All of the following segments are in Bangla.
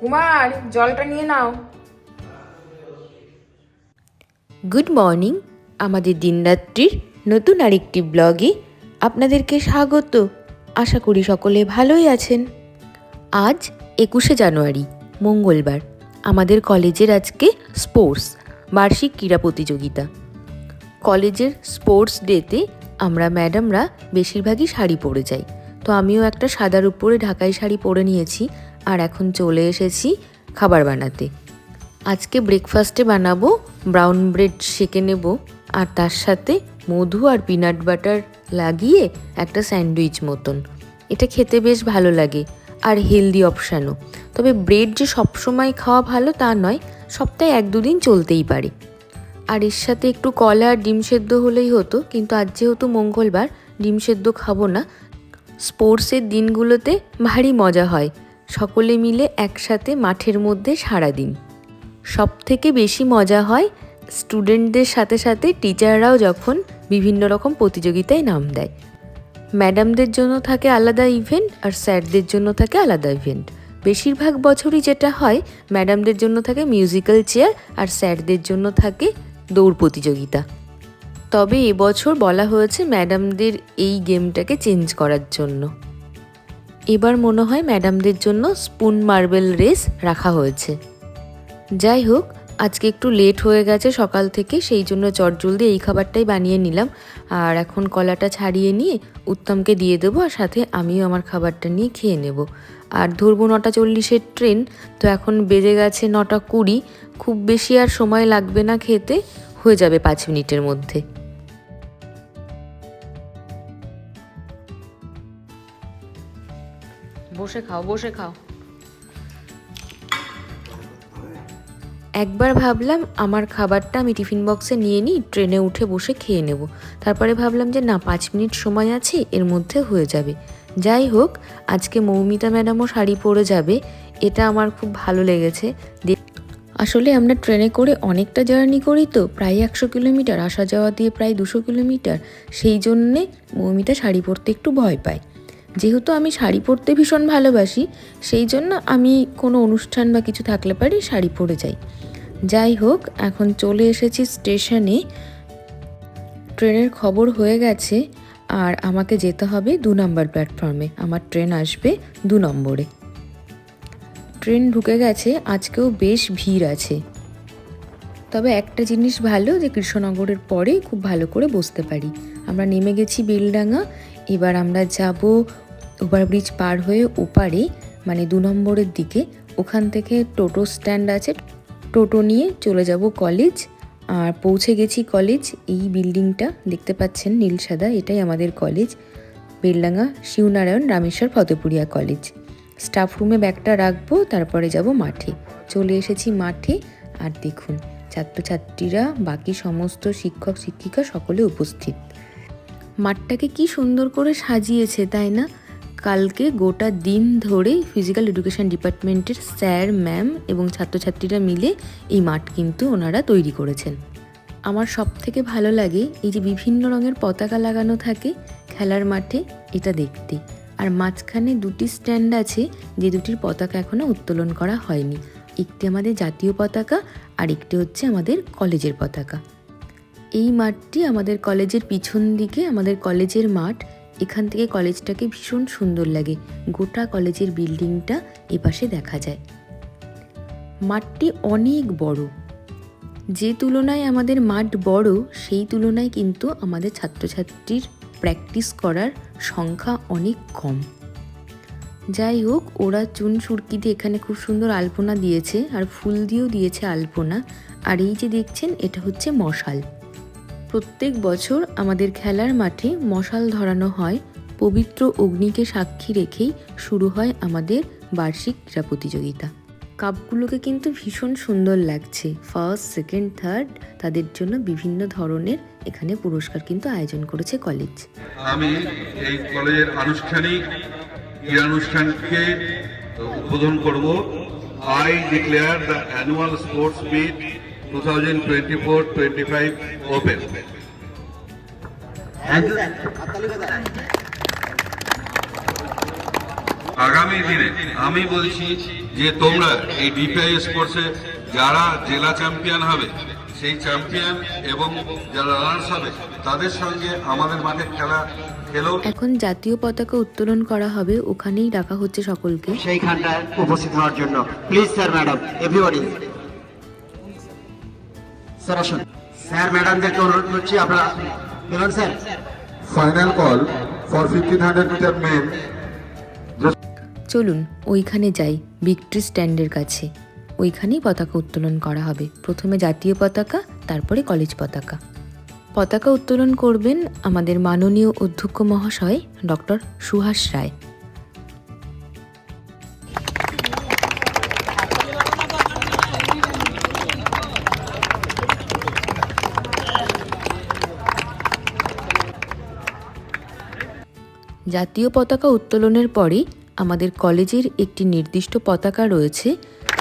কুমার, জলটা নিয়ে নাও। গুড মর্নিং আমাদের দিনরাত্রির নতুন আরেকটি ব্লগে আপনাদেরকে স্বাগত। আশা করি সকলে ভালোই আছেন। আজ একুশে জানুয়ারি, মঙ্গলবার, আমাদের কলেজের আজকে স্পোর্টস, বার্ষিক ক্রীড়া প্রতিযোগিতা। কলেজের স্পোর্টস ডেতে আমরা, ম্যাডামরা বেশিরভাগই শাড়ি পরে যাই তো আমিও একটা সাদার উপরে ঢাকাই শাড়ি পরে নিয়েছি। আর এখন চলে এসেছি খাবার বানাতে। আজকে ব্রেকফাস্টে বানাবো ব্রাউন ব্রেড সেকে নেব আর তার সাথে মধু আর পিনাট বাটার লাগিয়ে একটা স্যান্ডউইচ মতন। এটা খেতে বেশ ভালো লাগে আর হেলদি অপশানও তবে ব্রেড যে সবসময় খাওয়া ভালো তা নয়, সপ্তাহে এক দুদিন চলতেই পারে। আর এর সাথে একটু কলা আর ডিম সেদ্ধ হলেই হতো, কিন্তু আজ যেহেতু মঙ্গলবার, ডিম সেদ্ধ খাব না। স্পোর্টসের দিনগুলোতে ভারী মজা হয়। সকলে মিলে একসাথে মাঠের মধ্যে সারাদিন সব থেকে বেশি মজা হয় স্টুডেন্টদের সাথে সাথে টিচাররাও যখন বিভিন্ন রকম প্রতিযোগিতায় নাম দেয়। ম্যাডামদের জন্য থাকে আলাদা ইভেন্ট আর স্যারদের জন্য থাকে আলাদা ইভেন্ট। বেশিরভাগ বছরই যেটা হয়, ম্যাডামদের জন্য থাকে মিউজিক্যাল চেয়ার আর স্যারদের জন্য থাকে দৌড় প্রতিযোগিতা। তবে এবছর বলা হয়েছে ম্যাডামদের এই গেমটাকে চেঞ্জ করার জন্য। এবার মনে হয় ম্যাডামদের জন্য স্পুন মার্বেল রেস রাখা হয়েছে। যাই হোক, আজকে একটু লেট হয়ে গেছে সকাল থেকে, সেই জন্য চটজলদি এই খাবারটাই বানিয়ে নিলাম। আর এখন কলাটা ছাড়িয়ে নিয়ে উত্তমকে দিয়ে দেবো আর সাথে আমিও আমার খাবারটা নিয়ে খেয়ে নেব। আর ধরবো নটা চল্লিশের ট্রেন, তো এখন বেজে গেছে নটা কুড়ি। খুব বেশি আর সময় লাগবে না খেতে, হয়ে যাবে পাঁচ মিনিটের মধ্যে। বসে খাও বসে খাও। একবার ভাবলাম আমার খাবারটা আমি টিফিন বক্সে নিয়ে নিই, ট্রেনে উঠে বসে খেয়ে নেব। তারপরে ভাবলাম যে না, পাঁচ মিনিট সময় আছে, এর মধ্যে হয়ে যাবে। যাই হোক, আজকে মৌমিতা ম্যাডামও শাড়ি পরে যাবে, এটা আমার খুব ভালো লেগেছে। আসলে আমরা ট্রেনে করে অনেকটা জার্নি করি তো, প্রায় একশো কিলোমিটার, আসা যাওয়া দিয়ে প্রায় দুশো কিলোমিটার। সেই জন্যে মৌমিতা শাড়ি পরতে একটু ভয় পায়। যেহেতু আমি শাড়ি পরতে ভীষণ ভালোবাসি, সেই জন্য আমি কোনো অনুষ্ঠান বা কিছু থাকলে পারি শাড়ি পরে যাই। যাই হোক, এখন চলে এসেছি স্টেশনে। ট্রেনের খবর হয়ে গেছে, আর আমাকে যেতে হবে দু নম্বর প্ল্যাটফর্মে। আমার ট্রেন আসবে দু নম্বরে। ট্রেন ঢুকে গেছে, আজকেও বেশ ভিড় আছে। তবে একটা জিনিস ভালো, যে কৃষ্ণনগরের পরে খুব ভালো করে বসতে পারি। আমরা নেমে গেছি বেলডাঙ্গা, এবার আমরা যাব ওভারব্রিজ পার হয়ে ওপারে মানে দু নম্বরের দিকে, ওখান থেকে টোটো স্ট্যান্ড আছে, টোটো নিয়ে চলে যাব কলেজ আর পৌঁছে গেছি কলেজ এই বিল্ডিংটা দেখতে পাচ্ছেন নীল সাদা, এটাই আমাদের college Beldanga Shibnarayan Rameshwar Fatepuria college staff রুমে ব্যাগটা রাখব, তারপরে যাব মাঠে। চলে এসেছি মাঠে, আর দেখুন, ছাত্রছাত্রীরা, বাকি সমস্ত শিক্ষক, শিক্ষিকা সকলে উপস্থিত। মাঠটাকে কি সুন্দর করে সাজিয়েছে, তাই না? কালকে গোটা দিন ধরে ফিজিক্যাল এডুকেশন ডিপার্টমেন্টের স্যার ম্যাম এবং ছাত্রছাত্রীরা মিলে এই মাঠ কিন্তু ওনারা তৈরি করেছেন। আমার সব থেকে ভালো লাগে এই যে বিভিন্ন রঙের পতাকা লাগানো থাকে খেলার মাঠে, এটা দেখতে। আর মাঝখানে দুটি স্ট্যান্ড আছে, যে দুটির পতাকা এখনও উত্তোলন করা হয়নি। একটি আমাদের জাতীয় পতাকা, আর একটি হচ্ছে আমাদের কলেজের পতাকা। এই মাঠটি আমাদের কলেজের পিছন দিকে, আমাদের কলেজের মাঠ এখান থেকে কলেজটাকে ভীষণ সুন্দর লাগে। গোটা কলেজের বিল্ডিংটা এপাশে দেখা যায়। মাঠটি অনেক বড়। যে তুলনায় আমাদের মাঠ বড়, সেই তুলনায় কিন্তু আমাদের ছাত্রছাত্রীর প্র্যাকটিস করার সংখ্যা অনেক কম। যাই হোক, ওরা চুন সুরকি দিয়ে এখানে খুব সুন্দর আলপনা দিয়েছে আর ফুল দিয়েও দিয়েছে আলপনা। আর এই যে দেখছেন, এটা হচ্ছে মশাল। প্রত্যেক বছর আমাদের খেলার মাঠে মশাল ধরানো হয়, পবিত্র অগ্নিকে সাক্ষী রেখেই শুরু হয় আমাদের বার্ষিক ক্রীড়া প্রতিযোগিতা। কাপগুলোকে কিন্তু ভীষণ সুন্দর লাগছে। ফার্স্ট, সেকেন্ড, থার্ড তাদের জন্য বিভিন্ন ধরনের এখানে পুরস্কার কিন্তু আয়োজন করেছে কলেজ। আমি এই কলেজের আনুষ্ঠানিক ক্রীড়ানুষ্ঠানকে উদ্বোধন করব। I declare the annual sports meet two thousand twenty four twenty five open Thank you. আগামী দিনে আমি বলছি যে তোমরা এই ডিপিআই স্পোর্টসে যারা জেলা চ্যাম্পিয়ন হবে সেই চ্যাম্পিয়ন এবং যারা রানার্স হবে তাদের সঙ্গে আমাদের মাঠে খেলা খেলো। এখন জাতীয় পতাকা উত্তোলন করা হবে ওখানেই ডাকা হচ্ছে সকলকে। সেইখানটায় উপস্থিত হওয়ার জন্য। Please sir madam everybody sir আসুন। স্যার ম্যাডামদেরকে অনুরোধ করছি আপনারা বলুন sir. Final call for 1500 meter men চলুন ওইখানে যাই ভিক্টরি স্ট্যান্ডের কাছে। ওইখানেই পতাকা উত্তোলন করা হবে। প্রথমে জাতীয় পতাকা তারপরে কলেজ পতাকা। পতাকা উত্তোলন করবেন আমাদের মাননীয় অধ্যক্ষ মহাশয় ডক্টর সুহাস রায়। জাতীয় পতাকা উত্তোলনের পরে আমাদের কলেজের একটি নির্দিষ্ট পতাকা রয়েছে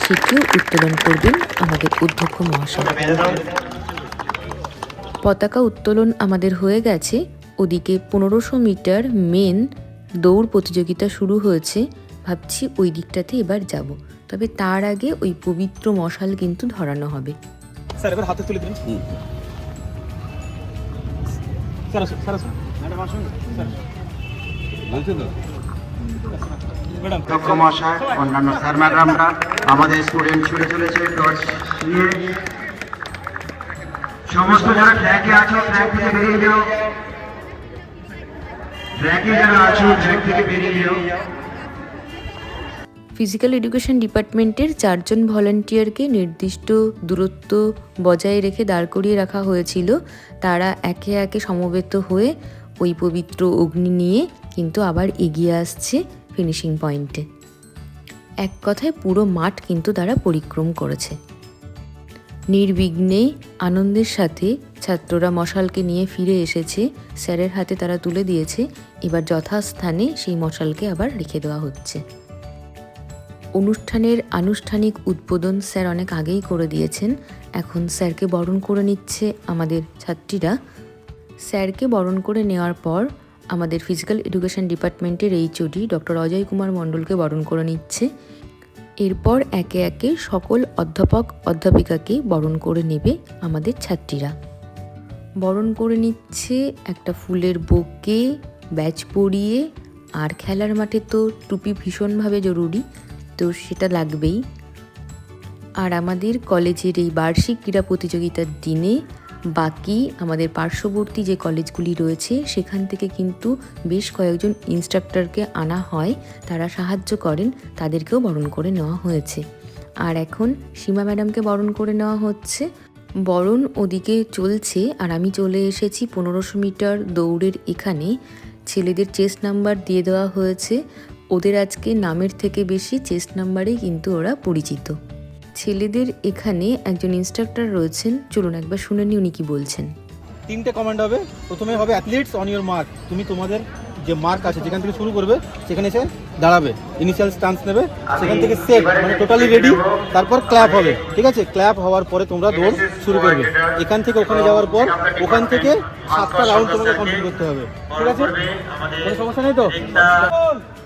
সেটিও উত্তোলন করবেন আমাদের অধ্যক্ষ মহাশয়। পতাকা উত্তোলন আমাদের হয়ে গেছে ওদিকে পনেরোশো মিটার মেন দৌড় প্রতিযোগিতা শুরু হয়েছে ভাবছি ওই দিকটাতে এবার যাব। তবে তার আগে ওই পবিত্র মশাল কিন্তু ধরানো হবে। স্যার এবার হাতে তুলে দিন। Sir sir. ম্যাডাম আসুন। স্যার। ম্যাডাম অধ্যক্ষ মহাশয় অন্যান্য স্যার ম্যাডামরা আমাদের স্টুডেন্ট ছুটে চলেছে টর্চ নিয়ে। সমস্ত যারা ট্র্যাকে আছো ট্র্যাক থেকে বেরিয়ে যাও। ট্র্যাকে যারা আছো ট্র্যাক থেকে বেরিয়ে যাও। ফিজিক্যাল এডুকেশন ডিপার্টমেন্টের চারজন ভলান্টিয়ারকে নির্দিষ্ট দূরত্ব বজায় রেখে দাঁড় করিয়ে রাখা হয়েছিল। তারা একে একে সমবেত হয়ে ওই পবিত্র অগ্নি নিয়ে কিন্তু আবার এগিয়ে আসছে ফিনিশিং পয়েন্টে এক কথায় পুরো মাঠ কিন্তু তারা পরিক্রম করেছে। নির্বিঘ্নে আনন্দের সাথে ছাত্ররা মশালকে নিয়ে ফিরে এসেছে, স্যারের হাতে তারা তুলে দিয়েছে, এবার যথাস্থানে সেই মশালকে আবার রেখে দেওয়া হচ্ছে। অনুষ্ঠানের আনুষ্ঠানিক উদ্বোধন স্যার অনেক আগেই করে দিয়েছেন, এখন স্যারকে বরণ করে নিচ্ছে আমাদের ছাত্রীরা। স্যারকে বরণ করে নেওয়ার পর আমাদের ফিজিক্যাল এডুকেশন ডিপার্টমেন্টের এই এইচওডি ডক্টর অজয় কুমার মণ্ডলকে বরণ করে নিচ্ছে। এরপর একে একে সকল অধ্যাপক, অধ্যাপিকাকে বরণ করে নেবে আমাদের ছাত্রীরা। বরণ করে নিচ্ছে একটা ফুলের বোকে ব্যাচ পরিয়ে, আর খেলার মাঠে তো টুপি ভীষণভাবে জরুরি, তো সেটা লাগবেই। আর আমাদের কলেজের এই বার্ষিক ক্রীড়া প্রতিযোগিতার দিনে বাকি আমাদের পার্শ্ববর্তী যে কলেজগুলি রয়েছে, সেখান থেকে কিন্তু বেশ কয়েকজন ইনস্ট্রাক্টরকে আনা হয়। তারা সাহায্য করেন, তাদেরকেও বরণ করে নেওয়া হয়েছে। আর এখন সীমা ম্যাডামকে বরণ করে নেওয়া হচ্ছে। বরণ ওদিকে চলছে, আর আমি চলে এসেছি পনেরোশো মিটার দৌড়ের এখানে। ছেলেদের চেস্ট নাম্বার দিয়ে দেওয়া হয়েছে। ওদের আজকে নামের থেকে বেশি চেস্ট নাম্বারেই কিন্তু ওরা পরিচিত। ছেলেদের এখানে একজন ইনস্ট্রাক্টর রয়েছেন। চলুন একবার শুনে নি উনি কি বলছেন। তিনটে কমান্ড হবে। প্রথমে হবে অ্যাথলিটস অন ইওর মার্ক তুমি তোমাদের যে মার্ক আছে যেখান থেকে শুরু করবে সেখানে এসে দাঁড়াবে। ইনিশিয়াল স্টান্স নেবে সেখান থেকে সেট মানে টোটালি রেডি তারপর ক্ল্যাপ হবে ঠিক আছে? ক্ল্যাপ হওয়ার পরে তোমরা দৌড় শুরু করবে। এখান থেকে ওখানে যাওয়ার পর ওখান থেকে সাতটা রাউন্ড তোমাকে কমপ্লিট করতে হবে। ঠিক আছে? কোনো সমস্যা নেই তো?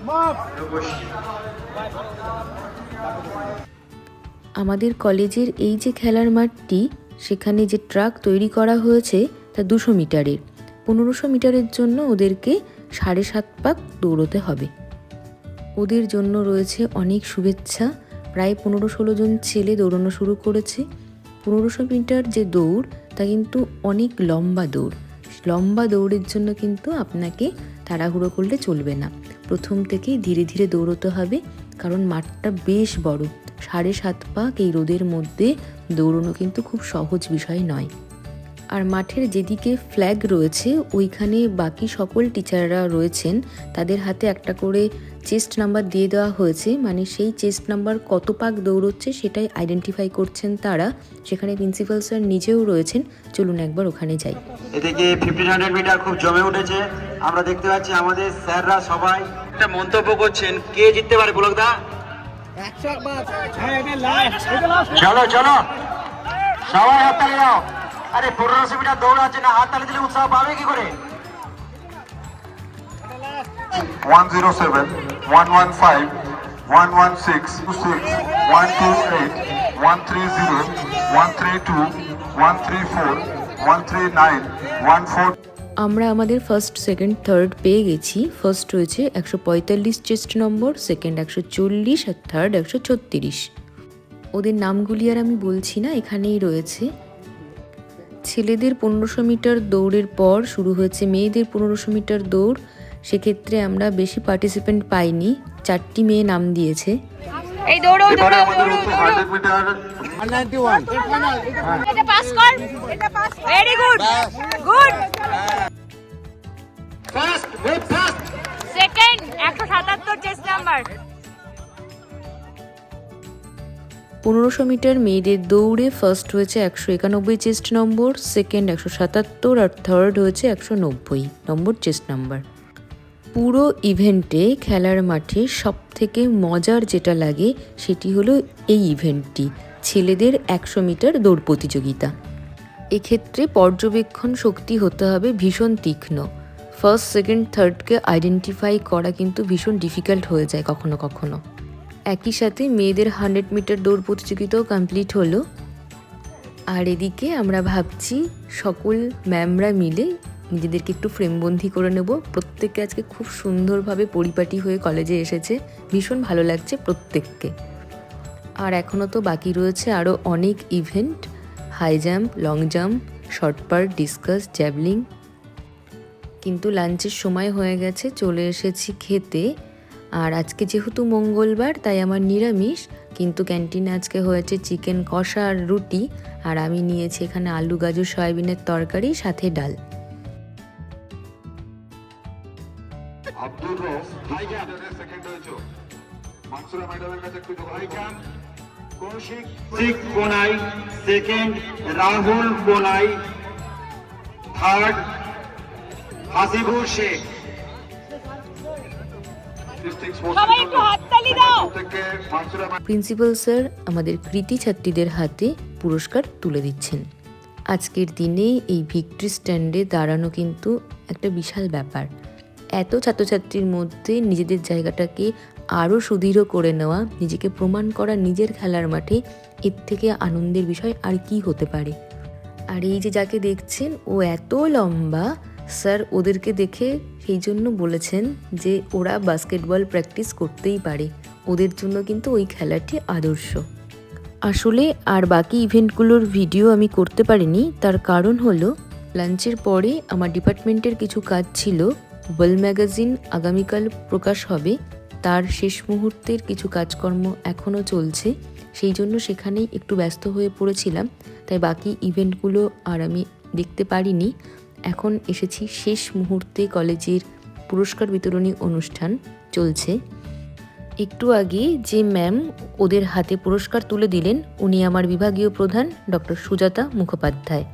মাপ আমাদের কলেজের এই যে খেলার মাঠটি, সেখানে যে ট্রাক তৈরি করা হয়েছে, তা দুশো মিটারের। পনেরোশো মিটারের জন্য ওদেরকে সাড়ে সাত পাক দৌড়তে হবে। ওদের জন্য রয়েছে অনেক শুভেচ্ছা। প্রায় পনেরো ষোলো জন ছেলে দৌড়ানো শুরু করেছে। পনেরোশো মিটার যে দৌড়, তা কিন্তু অনেক লম্বা দৌড়। লম্বা দৌড়ের জন্য কিন্তু আপনাকে তাড়াহুড়ো করলে চলবে না। প্রথম থেকেই ধীরে ধীরে দৌড়তে হবে, কারণ মাঠটা বেশ বড়। সাড়ে সাত পাক এই রোদের মধ্যে দৌড়ানো কিন্তু খুব সহজ বিষয় নয়। আর মাঠের যেদিকে ফ্ল্যাগ রয়েছে, ওইখানে বাকি সকল টিচাররা রয়েছেন, তাদের হাতে একটা করে চেস্ট নাম্বার দিয়ে দেওয়া হয়েছে। মানে সেই চেস্ট নাম্বার কত পাক দৌড়চ্ছে সেটাই আইডেন্টিফাই করছেন তারা। সেখানে প্রিন্সিপাল স্যার নিজেও রয়েছেন। চলুন একবার ওখানে যাই। এদিকে ফিফটিন হান্ড্রেড মিটার খুব জমে উঠেছে। আমরা দেখতে পাচ্ছি আমাদের স্যাররা সবাই একটা মন্তব্য করছেন, কে জিততে পারে পুলক দা? চলো চলো। সবাই হাততালি দাও। আরে পনেরোশো মিটার দৌড়াচ্ছে না হাততালি দিলে উৎসাহ পাবে কি করে? 107, 115, 116, 26, 128, 130, 132, 134, 139, 140. আমরা আমাদের ফার্স্ট সেকেন্ড থার্ড পেয়ে গেছি। ফার্স্ট রয়েছে একশো পঁয়তাল্লিশ চেস্ট নম্বর সেকেন্ড একশো চল্লিশ আর থার্ড একশো ছত্রিশ। ওদের নামগুলি আর আমি বলছি না এখানেই রয়েছে। ছেলেদের পনেরোশো মিটার দৌড়ের পর শুরু হয়েছে মেয়েদের পনেরোশো মিটার দৌড়। সেক্ষেত্রে আমরা বেশি পার্টিসিপেন্ট পাইনি চারটি মেয়ে নাম দিয়েছে। এই দৌড়ো আমাদের হচ্ছে 100 মিটার এটা পাস ভেরি গুড গুড পনেরোশো মিটার মেয়েদের দৌড়ে ফার্স্ট হয়েছে একশো একানব্বই চেস্ট নম্বর সেকেন্ড একশো সাতাত্তর আর থার্ড হয়েছে একশো নব্বই নম্বর চেস্ট নাম্বার পুরো ইভেন্টে খেলার মাঠে সব থেকে মজার যেটা লাগে সেটি হলো এই ইভেন্টটি ছেলেদের একশো মিটার দৌড় প্রতিযোগিতা। এক্ষেত্রে পর্যবেক্ষণ শক্তি হতে হবে ভীষণ তীক্ষ্ণ। ফার্স্ট সেকেন্ড থার্ডকে আইডেন্টিফাই করা কিন্তু ভীষণ ডিফিকাল্ট হয়ে যায় কখনো কখনো। একই সাথে মেয়েদের হান্ড্রেড মিটার দৌড় প্রতিযোগিতাও কমপ্লিট হলো। আর এদিকে আমরা ভাবছি সকল ম্যামরা মিলে নিজেদেরকে একটু ফ্রেমবন্দি করে নেব। প্রত্যেককে আজকে খুব সুন্দরভাবে পরিপাটি হয়ে কলেজে এসেছে। ভীষণ ভালো লাগছে প্রত্যেককে। আর এখনও তো বাকি রয়েছে আরও অনেক event high jump long jump shot put discus javelin কিন্তু লাঞ্চের সময় হয়ে গেছে চলে এসেছি খেতে। আর আজকে যেহেতু মঙ্গলবার তাই আমার নিরামিষ কিন্তু ক্যান্টিনে আজকে হয়েছে চিকেন কষা আর রুটি। আর আমি নিয়েছি এখানে আলু গাজর সয়াবিনের তরকারি সাথে ডাল। Second Rahul Konai third Hasibur Sheikh principal sir আমাদের কৃতি ছাত্রীদের হাতে পুরস্কার তুলে দিচ্ছেন। আজকের দিনে এই ভিক্টরি স্ট্যান্ডে দাঁড়ানো কিন্তু একটা বিশাল ব্যাপার। এত ছাত্রছাত্রীর মধ্যে নিজেদের জায়গাটাকে আরও সুদৃঢ় করে নেওয়া নিজেকে প্রমাণ করা নিজের খেলার মাঠে এর থেকে আনন্দের বিষয় আর কি হতে পারে? আর এই যে যাকে দেখছেন ও এত লম্বা স্যার ওদেরকে দেখে সেই জন্য বলেছেন যে ওরা বাস্কেটবল প্র্যাকটিস করতেই পারে। ওদের জন্য কিন্তু ওই খেলাটি আদর্শ। আসলে আর বাকি ইভেন্টগুলোর ভিডিও আমি করতে পারিনি। তার কারণ হলো, লাঞ্চের পরে আমার ডিপার্টমেন্টের কিছু কাজ ছিল। ওয়েল ম্যাগাজিন আগামীকাল প্রকাশ হবে। তার শেষ মুহূর্তের কিছু কাজকর্ম এখনও চলছে। সেই জন্য সেখানেই একটু ব্যস্ত হয়ে পড়েছিলাম। তাই বাকি ইভেন্টগুলো আর আমি দেখতে পারিনি। এখন এসেছি শেষ মুহূর্তে কলেজের পুরস্কার বিতরণী অনুষ্ঠান চলছে। একটু আগে যে ম্যাম ওদের হাতে পুরস্কার তুলে দিলেন, উনি আমার বিভাগীয় প্রধান ডক্টর সুজাতা মুখোপাধ্যায়।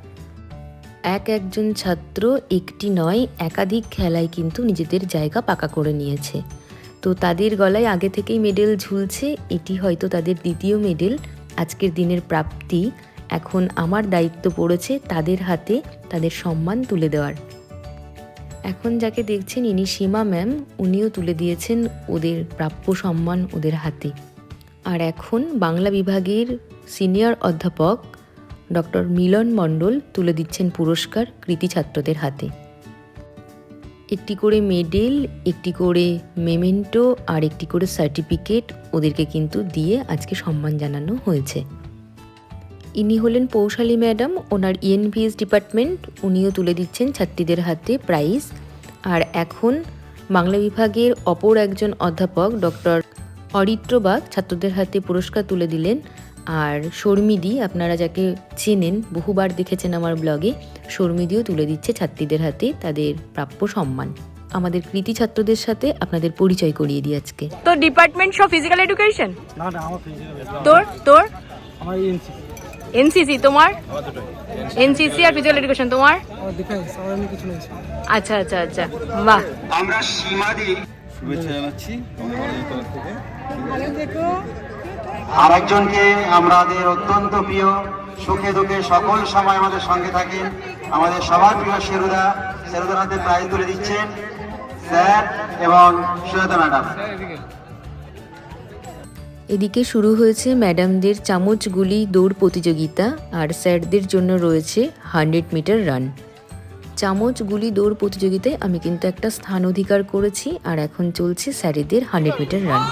এক একজন ছাত্র একটি নয়, একাধিক খেলায় কিন্তু নিজেদের জায়গা পাকা করে নিয়েছে। তো তাদের গলায় আগে থেকেই মেডেল ঝুলছে, এটি হয়তো তাদের দ্বিতীয় মেডেল। আজকের দিনের প্রাপ্তি এখন আমার দায়িত্ব পড়েছে তাদের হাতে তাদের সম্মান তুলে দেওয়ার। এখন যাকে দেখছেন ইনি সীমা ম্যাম, উনিও তুলে দিয়েছেন ওদের প্রাপ্য সম্মান ওদের হাতে। আর এখন বাংলা বিভাগের সিনিয়র অধ্যাপক ডক্টর মিলন মণ্ডল তুলে দিচ্ছেন পুরস্কার কৃতি ছাত্রদের হাতে। একটি করে মেডেল, একটি করে মেমেন্টো আর একটি করে সার্টিফিকেট ওদেরকে কিন্তু দিয়ে আজকে সম্মান জানানো হয়েছে। ইনি হলেন পৌশালী ম্যাডাম ওনার E N V S department উনিও তুলে দিচ্ছেন ছাত্রীদের হাতে প্রাইজ। আর এখন বাংলা বিভাগের অপর একজন অধ্যাপক ডক্টর অরিত্র বাগ ছাত্রদের হাতে পুরস্কার তুলে দিলেন। আর শর্মিদি আপনারা যাকে চেনেন বহুবার দেখেছেন আমার ব্লগে শর্মিদিও তুলে দিচ্ছে ছাত্রীদের হাতে তাদের প্রাপ্য সম্মান। আমাদের কৃতি ছাত্রদের সাথে আপনাদের পরিচয় করিয়ে দিই আজকে। তোর ডিপার্টমেন্ট সব ফিজিক্যাল এডুকেশন না না আমার background। তোর? তোর? আমার এনসি এনসিসি তোমার? এনসিসি আর ফিজিক্যাল এডুকেশন তোমার? আচ্ছা আচ্ছা আচ্ছা। বাহ। আমরা সীমাদি শুভেচ্ছা জানাচ্ছি কলেজের তরফ থেকে। আর একজনকে আমাদের অত্যন্ত প্রিয় সুখে দুঃখে সকল সময় আমাদের সঙ্গে থাকেন। আমাদের সবার প্রিয় শেরুদা। শেরুদার হাতে প্রাইজ তুলে দিচ্ছেন। স্যার এবং সুজাতা ম্যাডাম। এদিকে শুরু হয়েছে ম্যাডামদের চামচ গুলি দৌড় প্রতিযোগিতা আর স্যারদের জন্য রয়েছে হান্ড্রেড মিটার রান। চামচ গুলি দৌড় প্রতিযোগিতায় আমি কিন্তু একটা স্থান অধিকার করেছি আর এখন চলছে স্যারেদের হান্ড্রেড মিটার রান।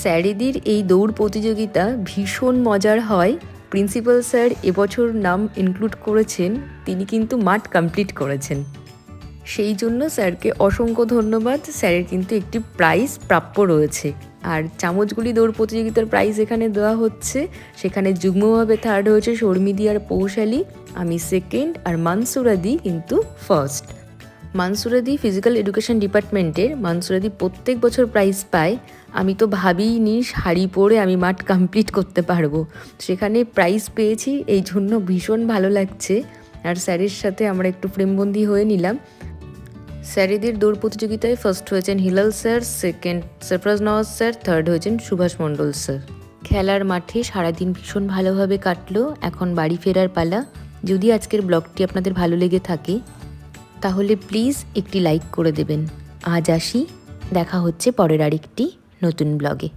স্যারেদের এই দৌড় প্রতিযোগিতা ভীষণ মজার হয় প্রিন্সিপাল স্যার এবছর নাম ইনক্লুড করেছেন, তিনি কিন্তু মাঠ কমপ্লিট করেছেন। সেই জন্য স্যারকে অসংখ্য ধন্যবাদ। স্যারের কিন্তু একটি প্রাইজ প্রাপ্য রয়েছে। আর চামচগুলি দৌড় প্রতিযোগিতার প্রাইজ এখানে দেওয়া হচ্ছে। সেখানে যুগ্মভাবে থার্ড হয়েছে শর্মিদি আর পৌশালী। আমি সেকেন্ড আর মানসুরাদি কিন্তু ফার্স্ট মানসুরাদি ফিজিক্যাল এডুকেশন ডিপার্টমেন্টের মানসুরাদি প্রত্যেক বছর প্রাইজ পায় আমি তো ভাবিনি শাড়ি পরে আমি মাঠ কমপ্লিট করতে পারব। সেখানে প্রাইজ পেয়েছি, এই জন্য ভীষণ ভালো লাগছে। আর স্যারের সাথে আমরা একটু প্রেমবন্দি হয়ে নিলাম। স্যারেদের দৌড় প্রতিযোগিতায় ফার্স্ট হয়েছেন Hilal sir second Sarfaraz Nawaz sir third হয়েছেন সুভাষ মণ্ডল স্যার। খেলার মাঠে সারাদিন ভীষণ ভালোভাবে কাটলো, এখন বাড়ি ফেরার পালা। যদি আজকের ব্লগটি আপনাদের ভালো লেগে থাকে তাহলে প্লিজ একটি লাইক করে দেবেন। আজ আসি দেখা হচ্ছে পরের আরেকটি নতুন ব্লগে।